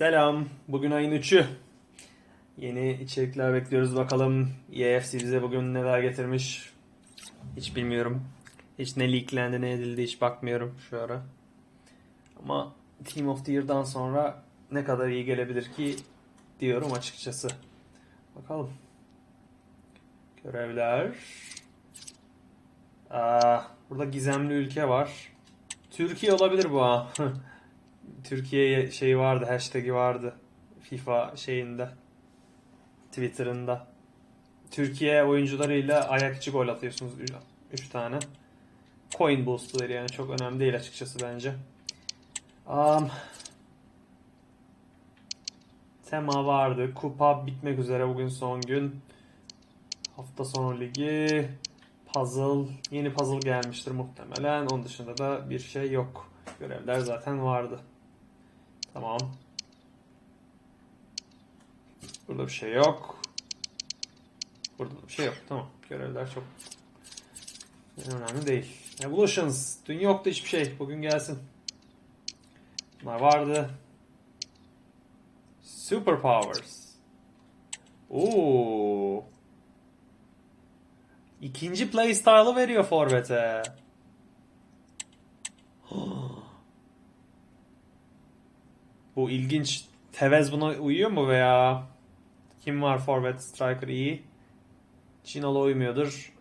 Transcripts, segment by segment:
Selam. Bugün ayın 3'ü. Yeni içerikler bekliyoruz bakalım. EFC bize bugün neler getirmiş. Hiç bilmiyorum. Hiç ne leaklendi ne edildi hiç bakmıyorum şu ara. Ama Team of the Year'dan sonra ne kadar iyi gelebilir ki diyorum açıkçası. Bakalım. Görevler. Aa, burada gizemli ülke var. Türkiye olabilir bu ha. Türkiye şeyi vardı, hashtag'i vardı. FIFA şeyinde. Twitter'ında. Türkiye oyuncularıyla ayak içi gol atıyorsunuz 3 tane. Coin boost veriyor yani çok önemli değil açıkçası bence. Um, tema vardı. Kupa bitmek üzere bugün son gün. Hafta sonu ligi. Puzzle. Yeni puzzle gelmiştir muhtemelen. Onun dışında da bir şey yok. Görevler zaten vardı. Tamam. Burada bir şey yok. Burada da bir şey yok. Tamam. Görevler çok önemli değil. Evolutions. Dün yoktu hiçbir şey. Bugün gelsin. Bunlar vardı. Superpowers. Oo. İkinci playstyle'ı veriyor Forvet'e. Bu ilginç. Tevez buna uyuyor mu veya kim var forvet striker iyi? Cinalı uymuyordur.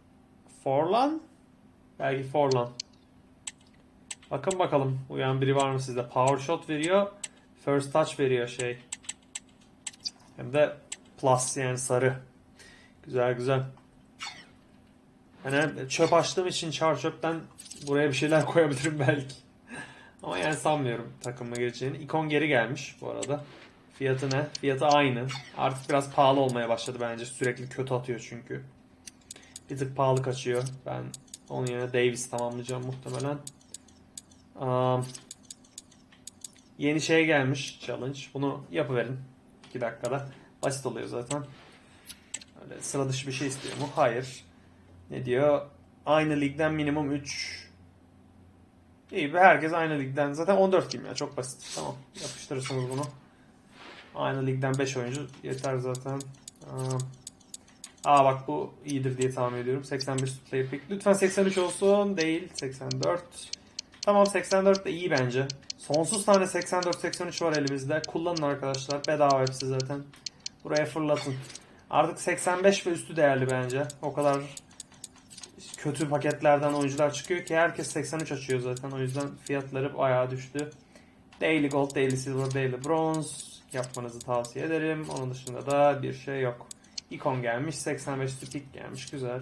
Forlan? Belki Forlan. Bakın bakalım uyan biri var mı sizde? Power shot veriyor. First touch veriyor şey. Hem de plus yani sarı. Güzel güzel. Hani çöp açtığım için çar buraya bir şeyler koyabilirim belki. Ama yani sanmıyorum takımıma geleceğini. İkon geri gelmiş bu arada. Fiyatı ne? Fiyatı aynı. Artık biraz pahalı olmaya başladı bence. Sürekli kötü atıyor çünkü. Bir tık pahalı kaçıyor. Ben onun yerine Davis tamamlayacağım muhtemelen. Um, yeni şey gelmiş challenge. Bunu yapıverin. 2 dakikada. Basit oluyor zaten. Öyle sıra dışı bir şey istiyor mu? Hayır. Ne diyor? Aynı ligden minimum 3 İyi be herkes aynı ligden. Zaten 14 kim ya çok basit. Tamam yapıştırırsınız bunu. Aynı ligden 5 oyuncu yeter zaten. Aa, bak bu iyidir diye tahmin ediyorum. 81 player pick. Lütfen 83 olsun. Değil. 84. Tamam 84 de iyi bence. Sonsuz tane 84-83 var elimizde. Kullanın arkadaşlar. Bedava hepsi zaten. Buraya fırlatın. Artık 85 ve üstü değerli bence. O kadar kötü paketlerden oyuncular çıkıyor ki herkes 83 açıyor zaten. O yüzden fiyatları bayağı düştü. Daily Gold, Daily Silver, Daily Bronze yapmanızı tavsiye ederim. Onun dışında da bir şey yok. Icon gelmiş, 85 tipik gelmiş. Güzel.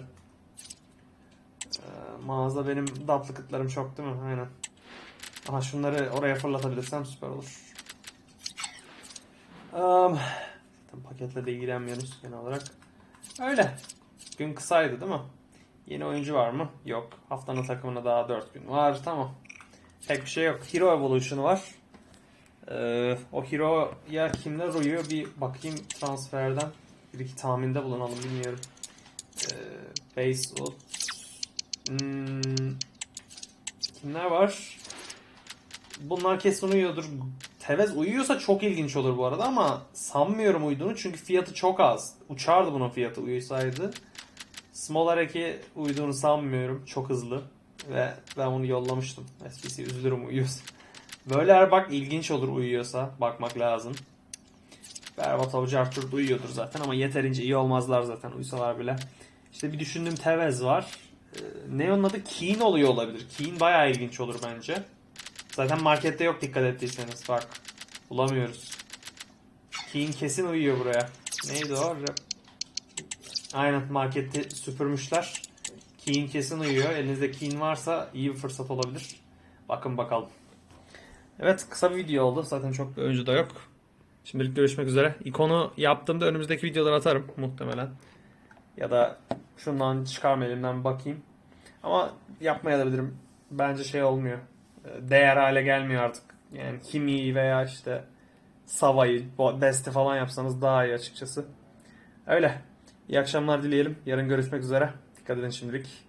Ee, mağaza benim duplicatlarım çok değil mi? Aynen. Aha şunları oraya fırlatabilirsem süper olur. Um, paketle de ilgilenmiyoruz genel olarak. Öyle. Gün kısaydı değil mi? Yeni oyuncu var mı? Yok. Haftanın takımına daha 4 gün var. Tamam. Pek bir şey yok. Hero Evolution'u var. Ee, o Hero'ya kimler uyuyor bir bakayım transferden. Bir iki tahminde bulunalım bilmiyorum. Ee, base Ut. Hmm, kimler var? Bunlar kesin uyuyordur. Tevez uyuyorsa çok ilginç olur bu arada ama sanmıyorum uyduğunu çünkü fiyatı çok az. Uçardı bunun fiyatı uyusaydı. Smolareki uyduğunu sanmıyorum. Çok hızlı. Ve ben onu yollamıştım. SPC üzülürüm uyuyorsa. Böyle bak ilginç olur uyuyorsa. Bakmak lazım. Berbat Avucu Arthur uyuyordur zaten ama yeterince iyi olmazlar zaten uysalar bile. İşte bir düşündüğüm Tevez var. Ee, ne onun adı? Keen oluyor olabilir. Keen bayağı ilginç olur bence. Zaten markette yok dikkat ettiyseniz. Bak. Bulamıyoruz. Keen kesin uyuyor buraya. Neydi o? Aynen markette süpürmüşler. Keen kesin uyuyor. Elinizde Keen varsa iyi bir fırsat olabilir. Bakın bakalım. Evet kısa bir video oldu. Zaten çok bir oyuncu da yok. Şimdilik görüşmek üzere. İkonu yaptığımda önümüzdeki videoları atarım muhtemelen. Ya da şundan çıkarma elimden bakayım. Ama yapmayabilirim. Bence şey olmuyor. Değer hale gelmiyor artık. Yani Kimi veya işte Sava'yı, Best'i falan yapsanız daha iyi açıkçası. Öyle. İyi akşamlar dileyelim. Yarın görüşmek üzere. Dikkat edin şimdilik.